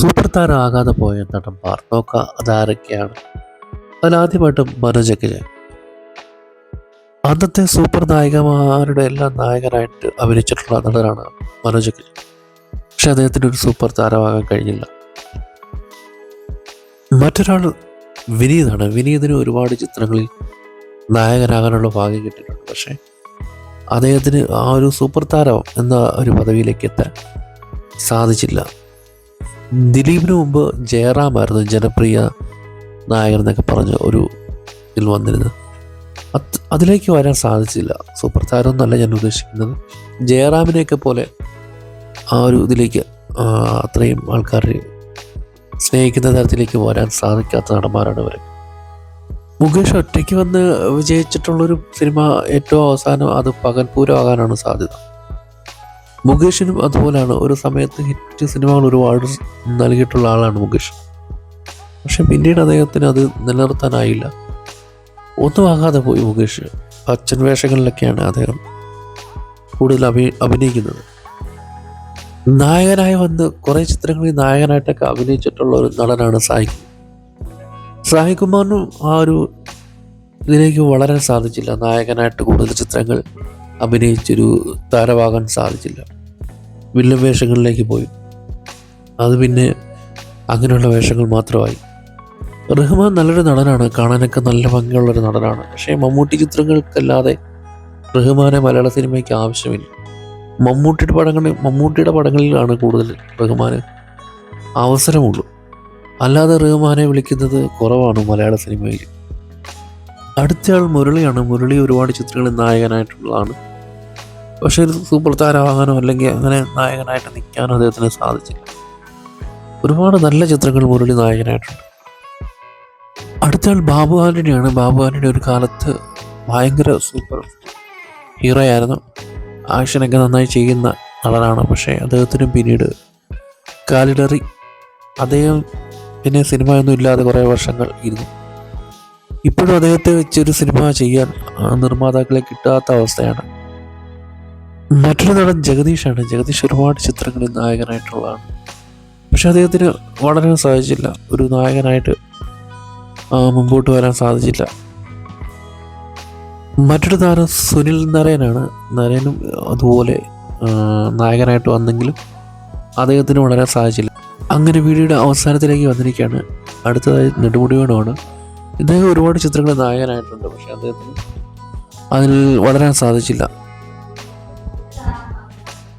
Super താരമാകാതെ പോയ നടൻ പാർത്തോക്ക അതാരൊക്കെയാണ്? അതിലാദ്യമായിട്ടും മനോജ് അഖിലൻ അന്നത്തെ സൂപ്പർ നായികമാരുടെ എല്ലാം നായകനായിട്ട് അഭിനയിച്ചിട്ടുള്ള നടനാണ് മനോജ് അഖിലൻ പക്ഷെ അദ്ദേഹത്തിന് ഒരു സൂപ്പർ താരമാകാൻ കഴിഞ്ഞില്ല. മറ്റൊരാൾ വിനീതാണ്. വിനീതിന് ഒരുപാട് ചിത്രങ്ങളിൽ നായകനാകാനുള്ള ഭാഗ്യം കിട്ടിയിട്ടുണ്ട്. പക്ഷേ അദ്ദേഹത്തിന് ആ ഒരു സൂപ്പർ താരം എന്ന ഒരു പദവിയിലേക്ക് എത്താൻ സാധിച്ചില്ല. ദിലീപിന് മുമ്പ് ജയറാമായിരുന്നു ജനപ്രിയ നായകൻ എന്നൊക്കെ പറഞ്ഞ ഒരു ഇതിൽ വന്നിരുന്നത്. അത് അതിലേക്ക് വരാൻ സാധിച്ചില്ല. സൂപ്പർ താരം എന്നല്ല ഞാൻ ഉദ്ദേശിക്കുന്നത്. ജയറാമിനെയൊക്കെ പോലെ ആ ഒരു ഇതിലേക്ക് അത്രയും ആൾക്കാർ സ്നേഹിക്കുന്ന തരത്തിലേക്ക് വരാൻ സാധിക്കാത്ത നടന്മാരാണ് ഇവർ മുകേഷ് ഒറ്റയ്ക്ക് വന്ന് വിജയിച്ചിട്ടുള്ളൊരു സിനിമ ഏറ്റവും അവസാനം അത് പകൽപൂരമാകാനാണ് സാധ്യത. മുകേഷിനും അതുപോലെയാണ് ഒരു സമയത്ത് ഹിറ്റ് സിനിമകൾ ഒരുപാട് നൽകിയിട്ടുള്ള ആളാണ് മുകേഷ്. പക്ഷെ പിന്നീട് അദ്ദേഹത്തിന് അത് നിലനിർത്താനായില്ല. ഒന്നും ആകാതെ പോയി മുകേഷ്. അച്ഛൻ വേഷങ്ങളിലൊക്കെയാണ് അദ്ദേഹം കൂടുതൽ അഭി അഭിനയിക്കുന്നത്. നായകനായി വന്ന് കുറേ ചിത്രങ്ങളിൽ നായകനായിട്ടൊക്കെ അഭിനയിച്ചിട്ടുള്ള ഒരു നടനാണ് സായി സായി കുമാറിനും ആ ഒരു ഇതിലേക്ക് വളരാൻ സാധിച്ചില്ല നായകനായിട്ട് കൂടുതൽ ചിത്രങ്ങൾ. അഭിനയിച്ചൊരു താരമാകാൻ സാധിച്ചില്ല. വില്ലൻ വേഷങ്ങളിലേക്ക് പോയി. അത് പിന്നെ അങ്ങനെയുള്ള വേഷങ്ങൾ മാത്രമായി. റഹ്മാൻ നല്ലൊരു നടനാണ്. കാണാനൊക്കെ നല്ല ഭംഗിയുള്ളൊരു നടനാണ്. പക്ഷേ മമ്മൂട്ടി ചിത്രങ്ങൾക്കല്ലാതെ റഹ്മാനെ മലയാള സിനിമയ്ക്ക് ആവശ്യമില്ല. മമ്മൂട്ടിയുടെ പടങ്ങളിൽ മമ്മൂട്ടിയുടെ പടങ്ങളിലാണ് കൂടുതൽ റഹ്മാന് അവസരമുള്ളൂ. അല്ലാതെ റഹ്മാനെ വിളിക്കുന്നത് കുറവാണ് മലയാള സിനിമയിൽ. അടുത്തയാൾ മുരളിയാണ്. മുരളി ഒരുപാട് ചിത്രങ്ങളിൽ നായകനായിട്ടുള്ളതാണ്. പക്ഷേ ഒരു സൂപ്പർ താരമാകാനോ അല്ലെങ്കിൽ അങ്ങനെ നായകനായിട്ട് നിൽക്കാനോ അദ്ദേഹത്തിന് സാധിച്ചില്ല. ഒരുപാട് നല്ല ചിത്രങ്ങൾ മുരളി നായകനായിട്ടുണ്ട്. അടുത്തയാൾ ബാബു ആന്റണിയാണ്. ബാബു ആന്റണി ഒരു കാലത്ത് ഭയങ്കര സൂപ്പർ ഹീറോ ആയിരുന്നു ആക്ഷനൊക്കെ നന്നായി ചെയ്യുന്ന നടനാണ്. പക്ഷേ അദ്ദേഹത്തിന് പിന്നീട് കാലിടറി. അദ്ദേഹം പിന്നെ സിനിമയൊന്നും ഇല്ലാതെ കുറേ വർഷങ്ങൾ ഇരുന്നു. ഇപ്പോഴും അദ്ദേഹത്തെ വെച്ചൊരു സിനിമ ചെയ്യാൻ നിർമ്മാതാക്കളെ കിട്ടാത്ത അവസ്ഥയാണ് മറ്റൊരു നടൻ ജഗദീഷാണ്. ജഗദീഷ് ഒരുപാട് ചിത്രങ്ങളിൽ നായകനായിട്ടുള്ളതാണ്. പക്ഷെ അദ്ദേഹത്തിന് വളരാൻ സാധിച്ചില്ല. ഒരു നായകനായിട്ട് മുമ്പോട്ട് വരാൻ സാധിച്ചില്ല. മറ്റൊരു താരം സുനിൽ നരേനാണ് നരേനും അതുപോലെ നായകനായിട്ട് വന്നെങ്കിലും അദ്ദേഹത്തിന് വളരാൻ സാധിച്ചില്ല. അങ്ങനെ വീഡിയോയുടെ അവസാനത്തിലേക്ക് വന്നിരിക്കുകയാണ്. അടുത്തതായി നെടുമുടി വേണമാണ് ഇദ്ദേഹം ഒരുപാട് ചിത്രങ്ങൾ നായകനായിട്ടുണ്ട്. പക്ഷെ അദ്ദേഹത്തിന് അതിൽ വളരാൻ സാധിച്ചില്ല.